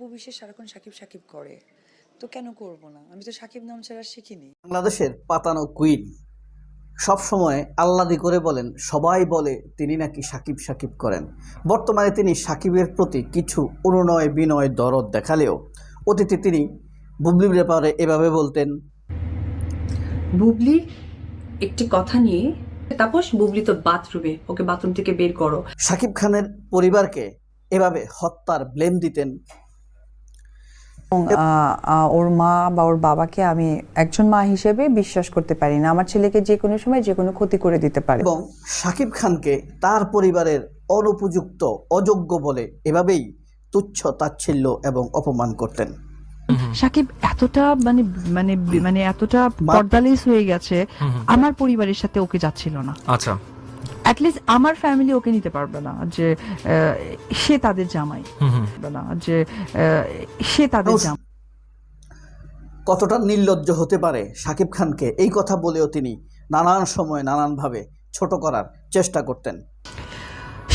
অপু বিশ্বাস সারাক্ষণ সাকিব সাকিব করে। তো কেন করব না? আমি তো সাকিব নাম ছাড়া শিখিনি। বাংলাদেশের পাতানো কুইন সবসময় আল্লাদি করে বলেন সবাই বলে তিনি নাকি সাকিব সাকিব করেন। বর্তমানে তিনি সাকিবের প্রতি কিছু অনুনয় বিনয় দরদ দেখালেও অতীতে তিনি বুবলির ব্যাপারে এভাবে বলতেন বুবলি একটি কথা নিয়ে তাপস বুবলি তো বাথরুমে ওকে বাথরুম থেকে বের করো। সাকিব খানের পরিবারকে এভাবে হত্যার ব্লেম দিতেন ওর মা বা ওর বাবাকে আমি একজন মা হিসেবে বিশ্বাস করতে পারি না। আমার ছেলেকে যে কোনো সময় যে কোনো ক্ষতি করে দিতে পারে। এবং সাকিব খানকে তার পরিবারের অনুপযুক্ত অযোগ্য বলে এভাবেই তুচ্ছ তাচ্ছিল্য এবং অপমান করতেন। সাকিব এতটা মানে মানে মানে এতটা পর্দালেস হয়ে গেছে আমার পরিবারের সাথে ওকে যাচ্ছিল না। আচ্ছা। অ্যাটলিস্ট আমার ফ্যামিলি ওকে নিতে পারবে না যে সে তাদের জামাই। না যে সে তাদের জামাই। কতটা নির্লজ্জ হতে পারে সাকিব খানকে এই কথা বলেও তিনি নানান সময় নানানভাবে ছোট করার চেষ্টা করতেন।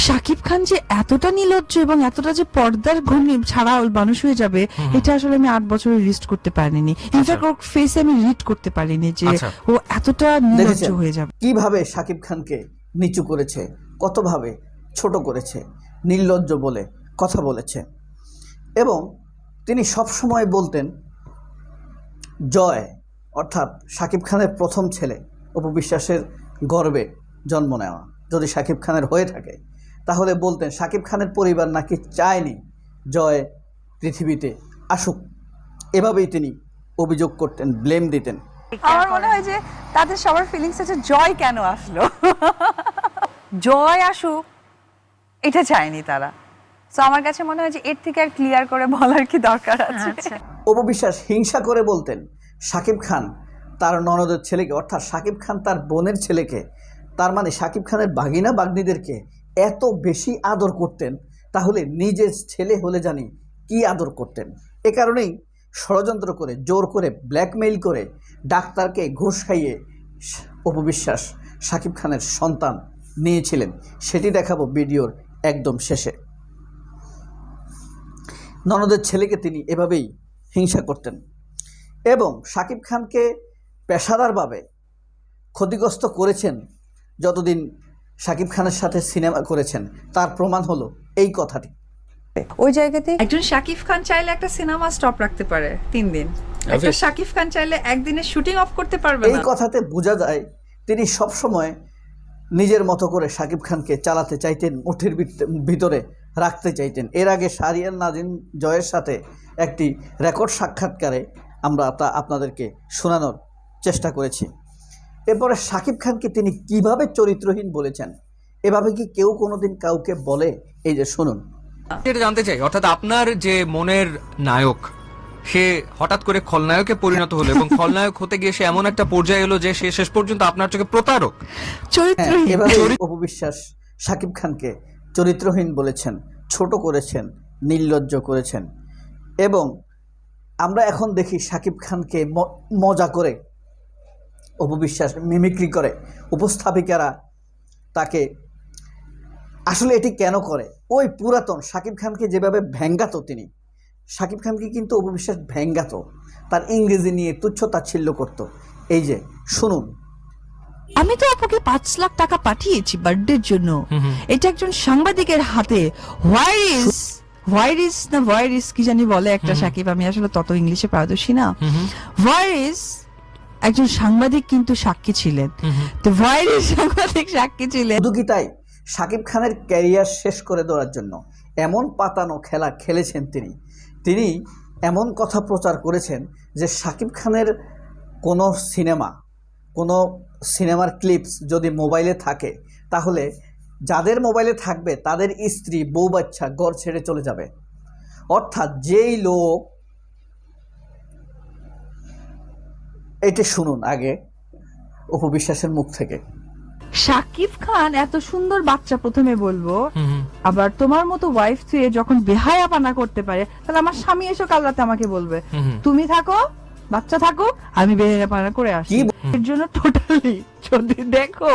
শাকিব খান যে এতটা নির্লজ্জ এবং এতটা যে পর্দার ঘনি ছাড়া মানুষ হয়ে যাবে এটা আসলে আমি আট বছরে রিস্ট করতে পারিনি। ইনফ্যাক্ট ওর ফেসে আমি রিড করতে পারিনি যে আচ্ছা। ও এতটা নির্লজ্জ হয়ে যাবে। কীভাবে সাকিব খানকে নিচু করেছে, কতভাবে? ছোট করেছে, নির্লজ্জ বলে কথা বলেছে। এবং তিনি সবসময় বলতেন, জয় অর্থাৎ সাকিব খানের প্রথম ছেলে, অপবিশ্বাসের গর্বে জন্ম নেওয়া। যদি সাকিব খানের হয়ে থাকে, তাহলে বলতেন, সাকিব খানের পরিবার নাকি চায়নি জয় পৃথিবীতে আসুক। এভাবেই তিনি অভিযোগ করতেন, ব্লেম দিতেন। আমার মনে হয় যে তাদের সবার ফিলিংস আছে জয় কেন আসলো? জয় আসুক এটা চায়নি তারা। তো আমার কাছে মনে হয় যে এর থেকে আর ক্লিয়ার করে বলার কি দরকার আছে? অপবিশ্বাস হিংসা করে বলতেন সাকিব খান তার ননদের ছেলেকে। অর্থাৎ সাকিব খান তার বোনের ছেলেকে। তার মানে সাকিব খানের বাগিনা বাগনিদেরকে এত বেশি আদর করতেন তাহলে নিজের ছেলে হলে জানি কি আদর করতেন। এ কারণেই ষড়যন্ত্র করে, জোর করে ব্ল্যাকমেইল করে ডাক্তারকে ঘুষ খাইয়ে অপবিশ্বাস সাকিব খানের সন্তান নিয়েছিলেন। সেটি দেখাবো ভিডিওর একদম শেষে। ননদের ছেলেকে তিনি এভাবেই হিংসা করতেন এবং সাকিব খানকে পেশাদারভাবে ক্ষতিগ্রস্ত করেছেন যতদিন সাকিব খানের সাথে সিনেমা করেছেন। তার প্রমাণ হলো এই কথাটি। ওই জায়গাতে একজন শাকিব খান চাইলে একটা সিনেমা স্টপ রাখতে পারে তিন দিন। একটা শাকিব খান চাইলে একদিনে শুটিং অফ করতে পারবে এই কথাতে বোঝা যায় তিনি সবসময় নিজের মতো করে সাকিব খানকে চালাতে চাইতেন মুঠির ভিত- ভিতরে রাখতে চাইতেন। এর আগে সারিয়ান নাজিম জয়ের সাথে একটি রেকর্ড সাক্ষাৎকারে আমরা তা আপনাদেরকে শোনানোর চেষ্টা করেছি। এরপরে সাকিব খানকে তিনি কীভাবে চরিত্রহীন বলেছেন এভাবে কি কেউ কোনোদিন কাউকে বলে? এই যে শুনুন। যেটা জানতে চাই অর্থাৎ আপনার যে মনের নায়ক সে হঠাৎ করে খলনায়কে পরিণত হলো এবং খলনায়ক হতে গিয়ে সে এমন একটা পর্যায়ে এলো যে সে শেষ পর্যন্ত আপনার চোখে প্রতারক। হ্যাঁ চরিত্রহীন। এভাবে অপবিশ্বাস সাকিব খানকে চরিত্রহীন বলেছেন ছোট করেছেন নির্লজ্জ করেছেন। এবং আমরা এখন দেখি সাকিব খানকে ম- মজা করে অপবিশ্বাস মিমিক্রি করে উপস্থাপিকারা তাকে আসলে এটি কেন করে? ওই পুরাতন সাকিব খানকে যেভাবে ভ্যাঙ্গাতো তিনি সাকিব খানকে কিন্তু অপবিশ্বাস ভ্যাঙ্গাতো। তার ইংরেজি নিয়ে তুচ্ছ তাচ্ছিল্য করতো। এই যে শুনুন। আমি তো আপুকে পাঁচ লাখ টাকা পাঠিয়েছি বার্থডের জন্য। এটা একজন সাংবাদিকের হাতে। হোয়াই ইজ না ইজ কি জানি বলে একটা সাকিব আমি আসলে তত ইংলিশে পারদর্শী না। ইজ একজন সাংবাদিক কিন্তু সাক্ষী ছিলেন? তো ইজ সাংবাদিক সাক্ষী ছিলেন? শুধু কি তাই? সাকিব খানের ক্যারিয়ার শেষ করে দেওয়ার জন্য এমন পাতানো খেলা খেলেছেন তিনি। তিনি এমন কথা প্রচার করেছেন যে সাকিব খানের কোনো সিনেমা, কোনো সিনেমার ক্লিপস যদি মোবাইলে থাকে, তাহলে যাদের মোবাইলে থাকবে তাদের স্ত্রী, বউ, বাচ্চা ঘর ছেড়ে চলে যাবে। অর্থাৎ যেই লোক এটা শুনুন আগে উপবিশ্বাসের মুখ থেকে। সাকিব খান এত সুন্দর বাচ্চা প্রথমে বলব। আবার তোমার মতো ওয়াইফ থুয়ে যখন বেহায়া পানা করতে পারে তাহলে আমার স্বামী এসে কাল রাতে আমাকে বলবে তুমি থাকো বাচ্চা থাকো আমি বেহায়া পানা করে আসি। কি এর জন্য টোটালি যদি দেখো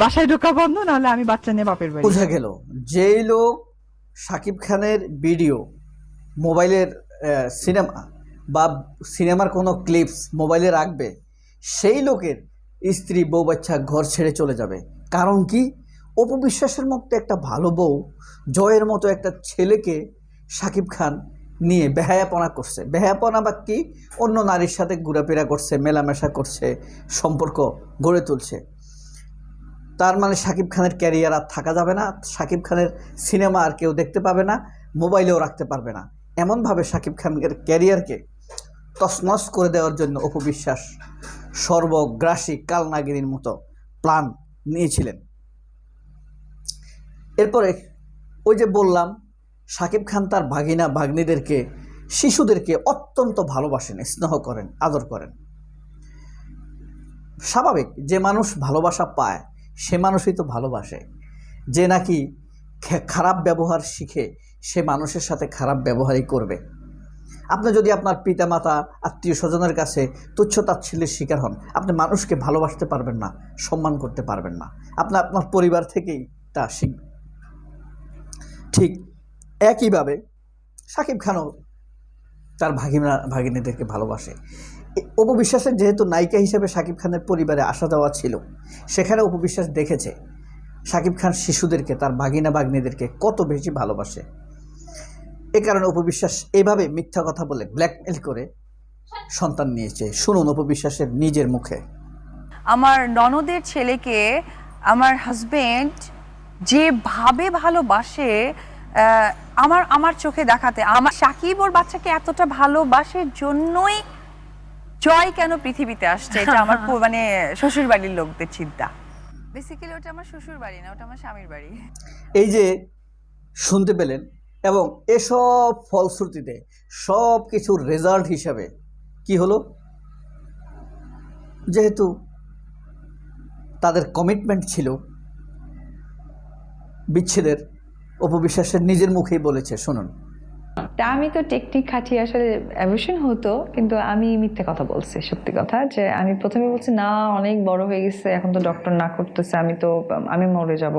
বাসায় ঢোকা বন্ধ নাহলে আমি বাচ্চা নিয়ে বাপের বাড়ি বোঝা গেল। যেই লোক সাকিব খানের ভিডিও মোবাইলের সিনেমা বা সিনেমার কোনো ক্লিপস মোবাইলে রাখবে সেই লোকের স্ত্রী বউ বাচ্চা ঘর ছেড়ে চলে যাবে। কারণ কি? অপবিশ্বাসের মতো একটা ভালো বউ, জয়ের মতো একটা ছেলেকে সাকিব খান নিয়ে বেহায়াপনা করছে। বেহায়াপনা বা কি? অন্য নারীর সাথে ঘোরাফেরা করছে, মেলামেশা করছে, সম্পর্ক গড়ে তুলছে। তার মানে শাকিব খানের ক্যারিয়ার আর থাকা যাবে না। শাকিব খানের সিনেমা আর কেউ দেখতে পাবে না, মোবাইলেও রাখতে পারবে না। এমনভাবে শাকিব খানের ক্যারিয়ারকে তছনছ করে দেওয়ার জন্য অপবিশ্বাস সর্বগ্রাসী কালনাগিনীর মতো প্ল্যান নিয়েছিলেন। এরপরে ওই যে বললাম, সাকিব খান তার ভাগিনা, ভাগ্নিদেরকে, শিশুদেরকে অত্যন্ত ভালোবাসেন, স্নেহ করেন, আদর করেন। স্বাভাবিক, যে মানুষ ভালোবাসা পায়, সে মানুষই তো ভালোবাসে। যে নাকি খারাপ ব্যবহার শিখে, সে মানুষের সাথে খারাপ ব্যবহারই করবে। আপনি যদি আপনার পিতামাতা, আত্মীয় স্বজনের কাছে তুচ্ছ তাচ্ছিল্যের শিকার হন, আপনি মানুষকে ভালোবাসতে পারবেন না, সম্মান করতে পারবেন না। আপনার আপনার পরিবার থেকেই তা শিখবে ঠিক একইভাবে সাকিব খানও তার ভাগিনা, ভাগিনীদেরকে ভালোবাসে। অপবিশ্বাসের যেহেতু নায়িকা হিসেবে সাকিব খানের পরিবারে আসা যাওয়া ছিল, সেখানে উপবিশ্বাস দেখেছে। সাকিব খান শিশুদেরকে, তার ভাগিনা ভাগ্নিদেরকে কত বেশি ভালোবাসে। এ কারণে অপবিশ্বাস এভাবে মিথ্যা কথা বলে ব্ল্যাকমেল করে সন্তান নিয়েছে। শুনুন অপবিশ্বাসের নিজের মুখে। আমার ননদের ছেলেকে আমার হাজবেন্ড যেভাবে ভালোবাসে আহ, আমার আমার চোখে দেখাতে আমার সাকিব ওর বাচ্চাকে এতটা ভালোবাসে জন্যই জয় কেন পৃথিবীতে আসছে? এটা আমার পু- মানে শ্বশুর বাড়ির লোকদের চিন্তা। বেসিক্যালি ওটা আমার শ্বশুর বাড়ি না ওটা আমার স্বামীর বাড়ি। এই যে শুনতে পেলেন এবং এসব ফলশ্রুতিতে সব কিছুর রেজাল্ট হিসাবে কি হলো? যেহেতু তাদের কমিটমেন্ট ছিল, বিচ্ছেদের উপবিশ্বাসের নিজের মুখেই বলেছে, শুনুন। আমি তো টেকনিক খাটিয়ে আসলে অ্যাভিশন হতো কিন্তু আমি মিথ্যে কথা বলছি সত্যি কথা। যে আমি প্রথমে বলছি না অনেক বড় হয়ে গেছে এখন তো ডক্টর না করতেছে আমি তো আমি মরে যাব।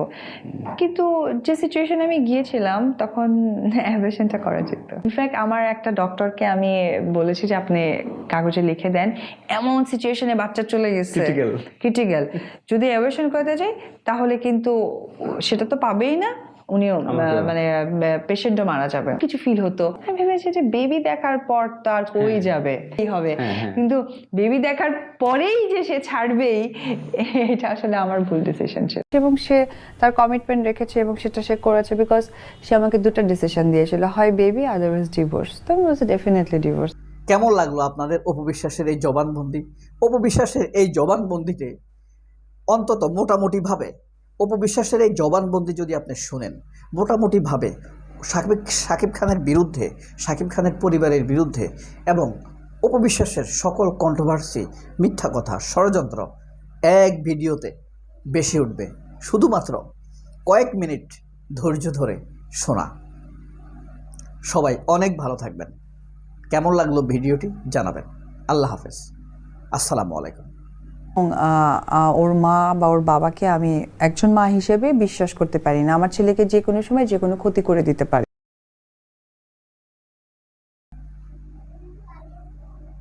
কিন্তু যে সিচুয়েশনে আমি গিয়েছিলাম তখন অ্যাভিশনটা করা যেত। ইনফ্যাক্ট আমার একটা ডক্টরকে আমি বলেছি যে আপনি কাগজে লিখে দেন। এমন সিচুয়েশনে বাচ্চা চলে গেছে। ক্রিটিক্যাল যদি অ্যাভিশন করতে যাই তাহলে কিন্তু সেটা তো পাবেই না। উনিও আহ, মানে পেশেন্টও মারা যাবে। কিছু ফিল হতো। আমি ভেবেছি যে বেবি দেখার পর তো আর কই যাবে। কি হবে? কিন্তু বেবি দেখার পরেই যে সে ছাড়বেই এটা আসলে আমার ভুল ডিসিশন ছিল। এবং সে তার কমিটমেন্ট রেখেছে এবং সেটা সে করেছে বিকজ সে আমাকে দুটো ডিসিশন দিয়েছিল হয় বেবি আদারওয়াইজ ডিভোর্স তো আমি বলছি ডেফিনেটলি ডিভোর্স কেমন লাগল আপনাদের অপবিশ্বাসের এই জবানবন্দি? অপবিশ্বাসের এই জবানবন্দিতে অন্তত মোটামুটিভাবে অপবিশ্বাসের এই জবানবন্দি যদি আপনি শুনেন, মোটামুটিভাবে সাকিব সাকিব খানের বিরুদ্ধে, সাকিব খানের পরিবারের বিরুদ্ধে এবং অপবিশ্বাসের সকল কন্ট্রোভার্সি মিথ্যা কথা, ষড়যন্ত্র এক ভিডিওতে বেশি উঠবে। শুধুমাত্র কয়েক মিনিট ধৈর্য ধরে শোনা। সবাই অনেক ভালো থাকবেন। কেমন লাগল ভিডিওটি জানাবেন। আল্লাহ হাফেজ। আসসালামু আলাইকুম। ওর মা বা ওর বাবাকে আমি একজন মা হিসেবে বিশ্বাস করতে পারি না। আমার ছেলেকে যে কোনো সময় যে কোনো ক্ষতি করে দিতে পারে।